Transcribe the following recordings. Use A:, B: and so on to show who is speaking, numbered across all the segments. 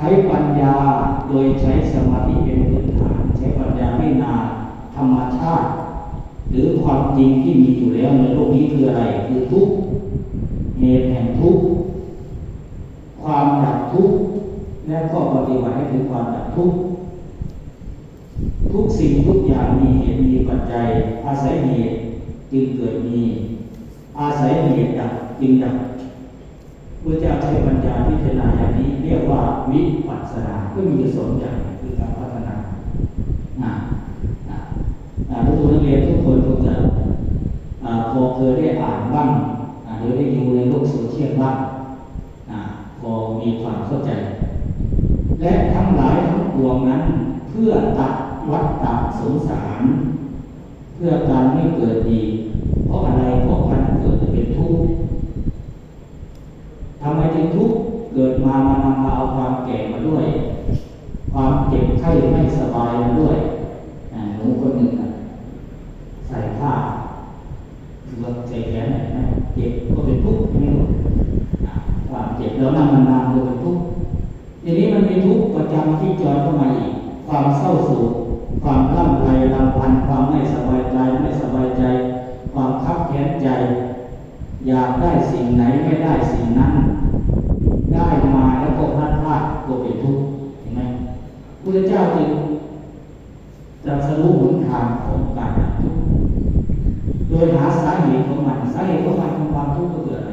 A: ช้ปัญญาโดยใช้สมาธิเป็นพื้นฐาน ใช้ปัญญาพิจารณาธรรมชาติ หรือความจริงที่มีอยู่แล้วในโลกนี้คืออะไร คือทุกข์เหตุแห่งทุกข์ความดับทุกข์และก็ปฏิบัติให้ถึงความดับทุกข์ทุกสิ่งทุกอย่างมีเหตุมีปัจจัย อาศัยเหตุจึงเกิดมี อาศัยเหตุดับจึงดับพระเจ้าใช้ปัญญาพิจารณาอย่างนี้ เรียกว่าวิปัสสนาก็มีอยู่สองอย่างคือการพัฒนาอ่าอ่าอ่าทุกคนนักเรียนทุกคนคงจะอ่า พอเคยได้อ่านบ้างหรือได้ดูในโลกโซเชียลบ้างพอมีความเข้าใจ และทั้งหลายทั้งปวงนั้น เพื่อตัดวัฏฏะสงสาร เพื่อการไม่เกิดดี เพราะอะไรเพราะการเกิดจะเป็นทุกข์ทำไมจึงทุกข์เกิดมามันนำมาเอาความแก่มาด้วย ความเจ็บไข้ไม่สบายมาด้วยอ่าหนูคนหนึ่งน่ะใส่ผ้า เลือกใจแขนไหนนะเจ็บก็เป็นทุกข์ไม่รู้ความเจ็บแล้วนำมันานๆก็เป็นทุกข์ทีนี้มันมีทุกข์ประจำที่จอยเข้ามาอีกความเศร้าโศกความร่ำไรรำพันความไม่สบายใจไม่สบายใจ ความคับแค้นใจ อยากได้สิ่งไหนไม่ได้สิ่งนั้นได้มาแล้วก็พลาดพลาดก็เป็นทุกข์เห็นไหมพระเจ้าจึงตรัสรู้หนทางของการดับทุกข์โด ยหาสาเหตุของมันสาเหตุของมันของความทุกข์ก็เกิดอะไร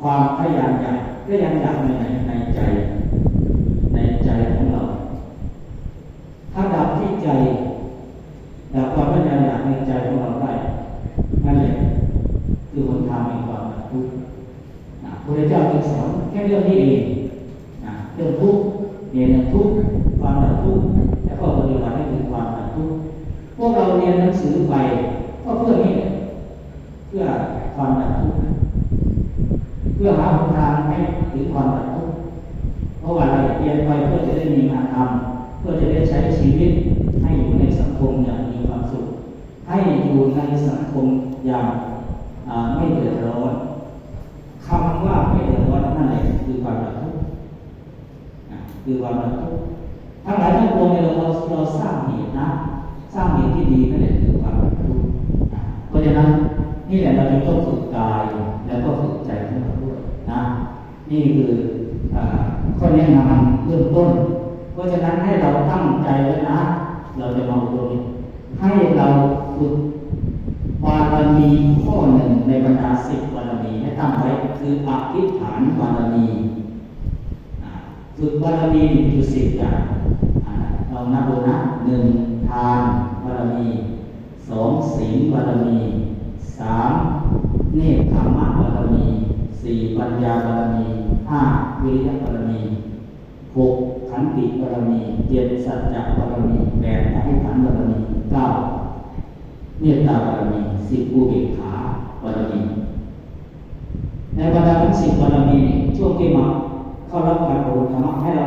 A: ความพยายามอยากพยายามอยากในไหนในใจ ในใจของเรา ถ้าดับที่ใจดับความพยายามอยากในใจของเราได้นั่นแหละคือหนทางแห่งความดับทุกข์นะพระเจ้าจึงสอนแค่เรื่องนี้เองนะเรื่องทุกข์เรียนเรื่องทุกข์ความดับทุกข์แล้วก็ปฏิบัติให้ถึงความดับทุกข์พวกเราเรียนหนังสือไป พื่อนี้เพื่อความดับทุกข์เพื่อหาทางให้ถึงความดับทุกข์เพราะว่าอะไรเรียนไปเพื่อจะได้มีงานทำเพื่อจะได้ใช้ชีวิตให้อยู่ในสังคมอย่างมีความสุข ให้อยู่ในสังคมอย่างไม่เดือดร้อนคำว่าไม่เดือดร้อนนั่นแหละคือความดับทุกข์คือความดับทุกข์ทั้งหลายทั้งปวงเนี่ยเราเราสร้างเหตุนะ สร้างเหตุที่ดีนั่นแหละคือความดับทุกข์อะเพราะฉะนั้น นี่แหละเราจะต้องฝึกกาย แล้วก็ฝึกใจของเราด้วยนะนี่คืออข้อแนะนำเบื้องต้น เพราะฉะนั้นให้เราตั้งใจไว้นะ เราจะมาอบรมให้เราฝึกบารมีข้อหนึ่งในบรรดาสิบบารมีให้ตั้งไว้คืออธิฐานบารมีฝึกบารมีมีอยู่สิบอย่างอ่าเรานับดูนะหนึ่งทานบารมีสองศีลบารมี สามเนคขมะบารมีสี่ปัญญาบารมีห้าวิริยะบารมีหกขันติบารมีเจ็ดสัจจะบารมีแปดอธิฐานบารมีเก้าเมตตาบารมีสิบอุเบกขาบารมีในบรรดาทั้งสิบบารมีนี่ช่วงที่มาเข้ารับการอบรมธรรมะให้เรา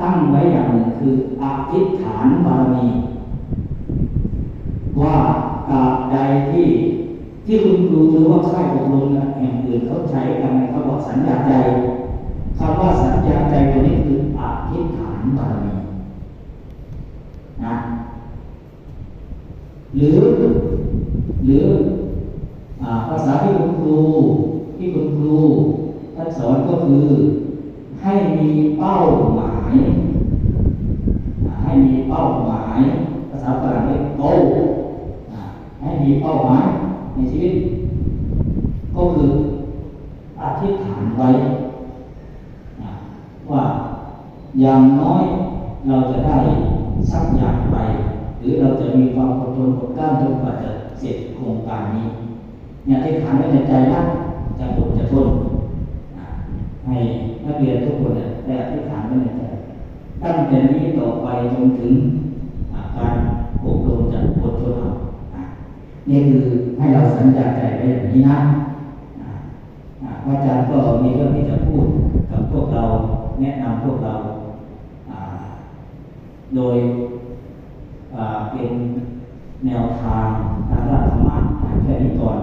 A: ตั้งไว้อย่างหนึ่งคืออธิษฐานบารมี ว่าตราบใดที่ ที่คุณครูหรือว่าค่ายอบรมแห่งอื่นเขาใช้กันเขาบอกสัญญาใจคำว่าสัญญาใจตัวนี้คืออธิษฐานบารมีนะหรือ หรืออภาษาที่คุณครูที่คุณครูท่านสอนก็คือ ให้มีเป้าหมาย ให้มีเป้าหมาย ภาษาฝรั่งเรียก goal ให้มีเป้าหมาย ในชีวิต ก็คืออธิษฐานไว้ ว่าอย่างน้อยเราจะได้สักอย่างไป หรือเราจะมีความอดทนอดกลั้นจนกว่าจะเสร็จโครงการนี้เนี่ยที่ฐานไว้ในใจนะจะอดจะทนอ่าให้นักเรียนทุกคนได้อธิษฐานไว้ในใจ ตั้งแต่นี้ต่อไปจนถึงอาการ นี่คือให้เราสัญญาใจไปอย่างนี้นะอาจารย์ก็มีเรื่องที่จะพูดกับพวกเราแนะนำพวกเรา โดยเป็นแนวทางทางธรรมะแค่นี้ก่อน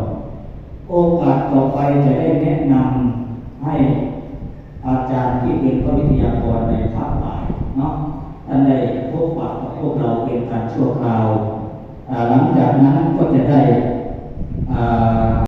A: โอกาสต่อไปจะได้แนะนำให้อาจารย์ที่เป็นพระวิทยากรในภาคบ่ายเนาะท่านได้พบปะกับพวกเราเป็นการชั่วคราว หลังจากนั้นก็จะได้อ่า